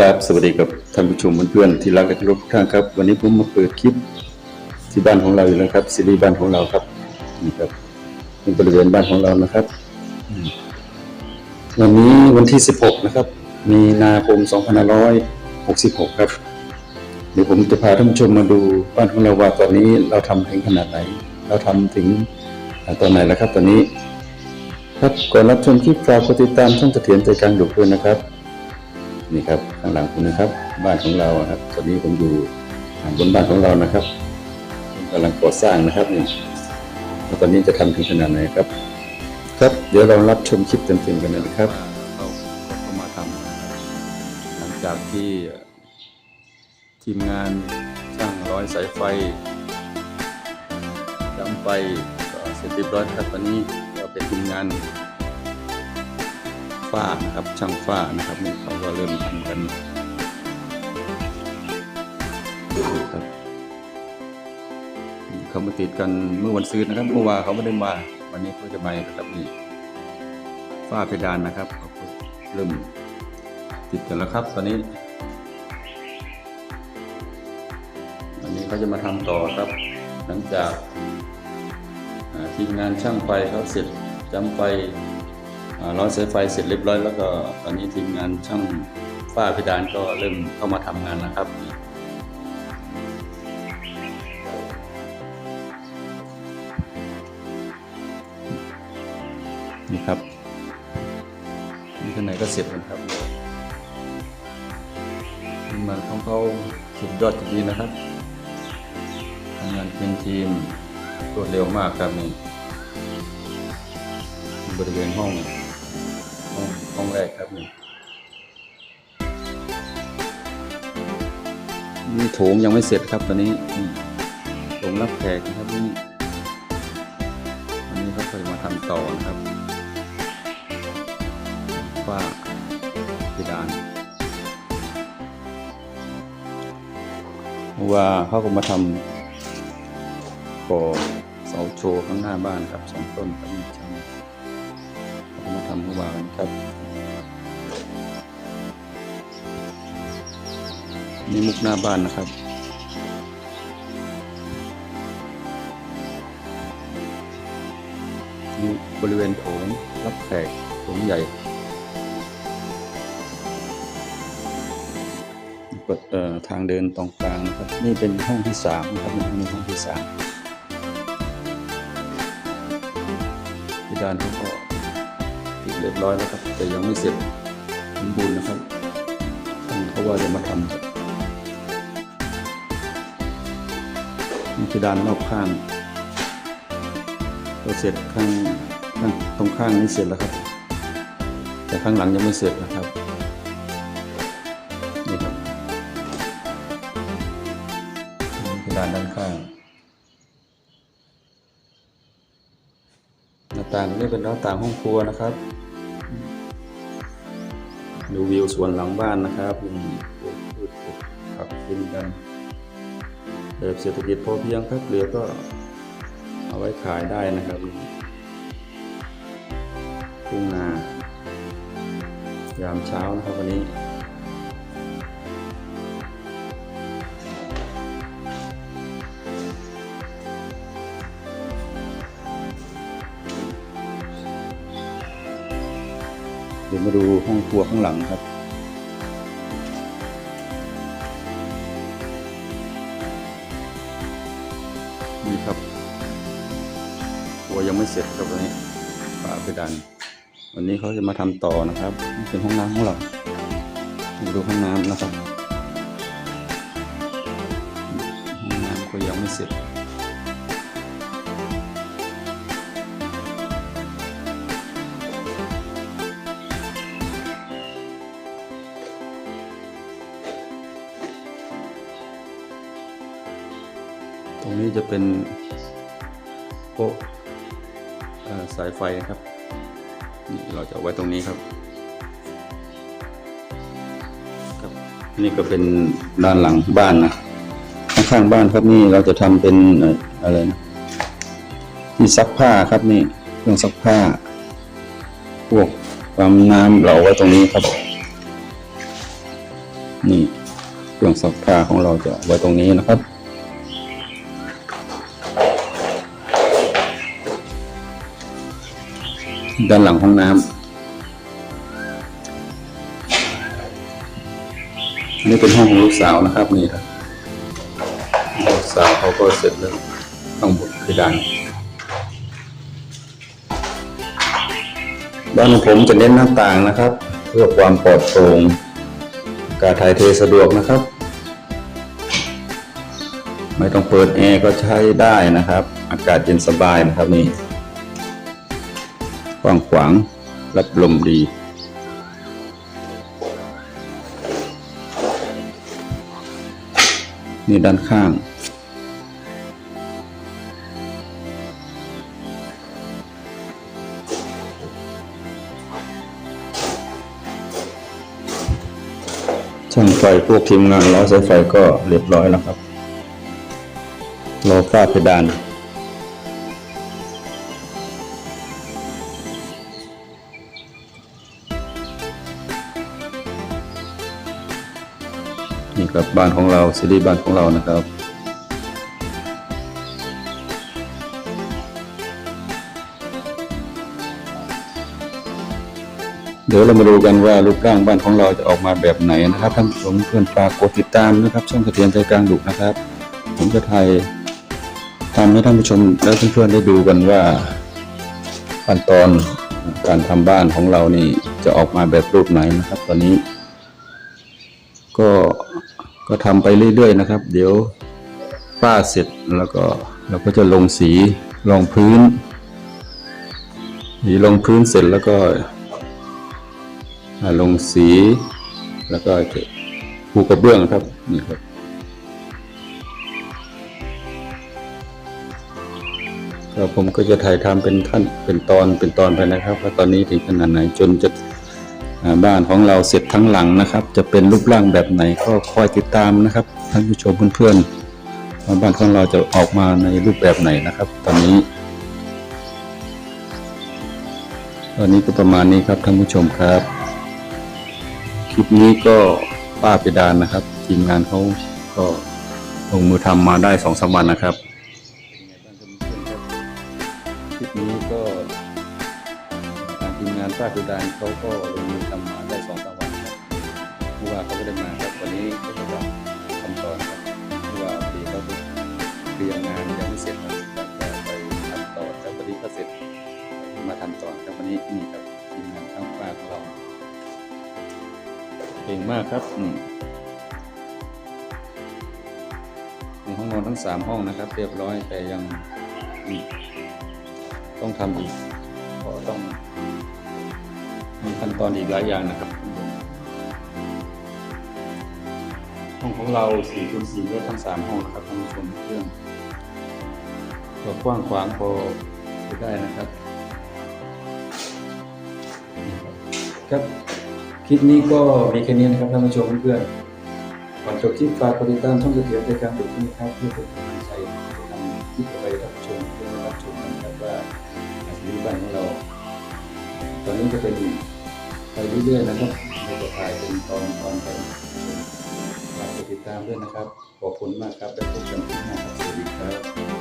ครับ สวัสดีกับท่านผู้ชมเพื่อนๆที่รักและเคารพทุกท่านครับ วันนี้ผมมาเปิดคลิปที่บ้านของเราอยู่แล้วครับซีรีส์บ้านของเราครับนี่ครับเป็นบริเวณบ้านของเรานะครับ วันนี้วันที่ 16 นะครับ มีนาคม 2566 ครับ เดี๋ยวผมจะพาท่านผู้ชมมาดูบ้านของเราว่าตอนนี้เราทำถึงขนาดไหน เราทำถึงตอนไหนแล้วครับ ตอนนี้ ครับก่อนรับชมคลิปฝากกดติดตามช่องเสถียรใจกลางดุด้วยนะครับ นี่ครับข้างหลังคุณนะครับ บ้านของเราอะครับตอนนี้ผมอยู่บนบ้านของเรานะครับกำลังก่อสร้างนะครับนี่ว่าตอนนี้จะทำถึงขนาดไหนครับ ครับเดี๋ยวเรารับชมคลิปเต็มๆกันนะครับเราเข้ามาทำหลังจากที่ทีมงานช่างร้อยสายไฟจำไฟก็เสร็จเรียบร้อยนะครับตอนนี้ก็เป็นทีมงาน ฝ้านะครับ ช่างฝ้านะครับนี่เขาก็เริ่มทำกันครับเขามาติดกันเมื่อวันซื้อนะครับเมื่อวานเขาไม่ได้มาวันนี้เขาจะมานะครับนี่ฝ้าเพดานนะครับเขาเริ่มติดกันแล้วครับ ตอนนี้วันนี้เขาจะมาทำต่อครับ หลังจากทีมงานช่างไฟเขาเสร็จจำไฟ ร้อยสายไฟเสร็จเรียบร้อยแล้วก็ตอนนี้ทีมงานช่างฝ้าเพดานก็เริ่มเข้ามาทำงานนะครับนี่ครับนี่ข้างในก็เสร็จแล้วครับทีมงานของเขาสุดยอดจริงๆนะครับทำงานเป็นทีมรวดเร็วมากครับนี่บริเวณห้อง ห้องแรกครับนี่นี่โถงยังไม่เสร็จครับตอนนี้โถงรับแขกนะครับนี่อันนี้เขาเคยมาทำต่อนะครับฝ้าเพดานว่าเขาก็มาทำก่อเสาโชว์ข้างหน้าบ้านครับสองต้นครับนี่ช่าง ทำเมื่อวานครับ นี่มุกหน้าบ้านนะครับนี่บริเวณโถงรับแขกโถงใหญ่เปิดทางเดินตรงกลางนะครับ นี่เป็นห้องที่สามนะครับเป็นห้องนี้ห้องที่สามที่ด้านเขาก็ เรียบร้อยแล้วครับ แต่ยังไม่เสร็จสมบูรณ์นะครับช่างเขาว่าจะมาทำครับนี่คือด้านรอบข้างก็เสร็จข้างข้างตรงข้างนี้เสร็จแล้วครับ แต่ข้างหลังยังไม่เสร็จนะครับนี่ครับนี่คือด้านด้านข้างหน้าต่างนี่เป็นหน้าต่างห้องครัวนะครับ ดูวิวสวนหลังบ้านนะครับมีปลูกพืชผักกินกันแบบเศรษฐกิจพอเพียงครับเหลือก็เอาไว้ขายได้นะครับทุ่งนายามเช้านะครับวันนี้ เดี๋ยวมาดูห้องครัวข้างหลังครับ นี่ครับครัวยังไม่เสร็จครับวันนี้ฝาเพดานวันนี้เขาจะมาทำต่อนะครับนี่เป็นห้องน้ำของเรามาดูห้องน้ำนะครับห้องน้ำก็ยังไม่เสร็จ รงนี้จะเป็นโป๊ะสายไฟนะครับ นี่เราจะาไว้ตรงนี้ครับครับนี่ก็เป็นด้านหลังบ้านนะข้างๆบ้านครับนี่เราจะทำเป็นอะไรนะที่ซักผ้าครับนี่เครื่องซักผ้าพวกความน้ำเราเอาไว้ตรงนี้ครับ นี่เครื่องซักผ้าของเราจะไว้ตรงนี้นะครับ ด้านหลังห้องน้ำอันนี่เป็นห้องของลูกสาวนะครับนี่ครับลูกสาวเขาก็เสร็จแล้วต้องบดเพดานบ้านของผมจะเน้นหน้าต่างนะครับ เพื่อความปลอดโปร่งกาศถ่ายเทสะดวกนะครับ ไม่ต้องเปิดแอร์ก็ใช้ได้นะครับ อากาศเย็นสบายนะครับนี่ กว้างขวาง รับลมดี นี่ด้านข้าง ช่างไฟพวกทีมงานล้อสายไฟก็เรียบร้อยแล้วครับรอฝ้าเพดาน นี่ครับบ้านของเราซีรีส์บ้านของเรานะครับเดี๋ยวเรามาดูกันว่ารูปร่างบ้านของเราจะออกมาแบบไหนนะครับท่านผู้ชมเพื่อนฝากกดติดตามนะครับ ช่องกระเทียนใจกลางดุนะครับ ผมจะถ่ายทำให้ท่านผู้ชมและเพื่อนๆได้ดูกันว่าขั้นตอนการทำบ้านของเรานี่จะออกมาแบบรูปไหนนะครับ ตอนนี้ ก็ ก็ทำไปเรื่อยๆนะครับ เดี๋ยวฝ้าเสร็จแล้วก็เราก็จะลงสีรองพื้นสีลงพื้นเสร็จแล้วก็ลงสี แล้วก็จะปูกระเบื้องครับนี่ครับผมก็จะถ่ายทำเป็นขั้นเป็นตอนเป็นตอนไปนะครับว่าตอนนี้ถึงขนาดไหนจนจะ บ้านของเราเสร็จทั้งหลังนะครับ จะเป็นรูปร่างแบบไหนก็คอยติดตามนะครับท่านผู้ชมเพื่อนๆว่าบ้านของเราจะออกมาในรูปแบบไหนนะครับ ตอนนี้ ตอนนี้ก็ประมาณนี้ครับท่านผู้ชมครับ คลิปนี้ก็ป้าเพดานนะครับทีมงานเขาก็ลงมือทำมาได้สองสามวันนะครับคลิปนี้ก็ทางทีมงานป้าเพดานเขาก็ ครับวันนี้ก็จะรับคำตอนครับผู้ว่าพอดีเขาเตรียมงานยังไม่เสร็จครับแต่ไปทำต่อแต่พอดีก็เสร็จมาทำต่อครับวันนี้นี่ครับทีมงานช่างป้าของเราเก่งมากครับนี่ในห้องนอนทั้งสามห้องนะครับ เรียบร้อยแต่ยังต้องทำอีกก็ต้องมีขั้นตอนอีกหลายอย่างนะครับ ห้องของเรา4คูณ4ก็ทั้ง 3 ห้องนะครับท่านผู้ชมเครื่องก็กว้างขวางพอใช้ได้นะครับ ครับคลิปนี้ก็มีแค่นี้นะครับท่านผู้ชมเพื่อนก่อนจบคลิปฝากกดติดตามช่องเกียวใจกลางดุที่นี่ครับเพื่อเป็นกำลังใจในการทำคลิปไปรับชมเพื่อรับชมนะครับว่าอาชีพบ้านของเรา ตอนนี้จะเป็นไปเรื่อยๆนะครับเราจะถ่ายเป็นตอนตอนไปฝากกด ติดตามด้วยนะครับ ขอบคุณมากครับและพบกันที่หน้าครับสวัสดีครับ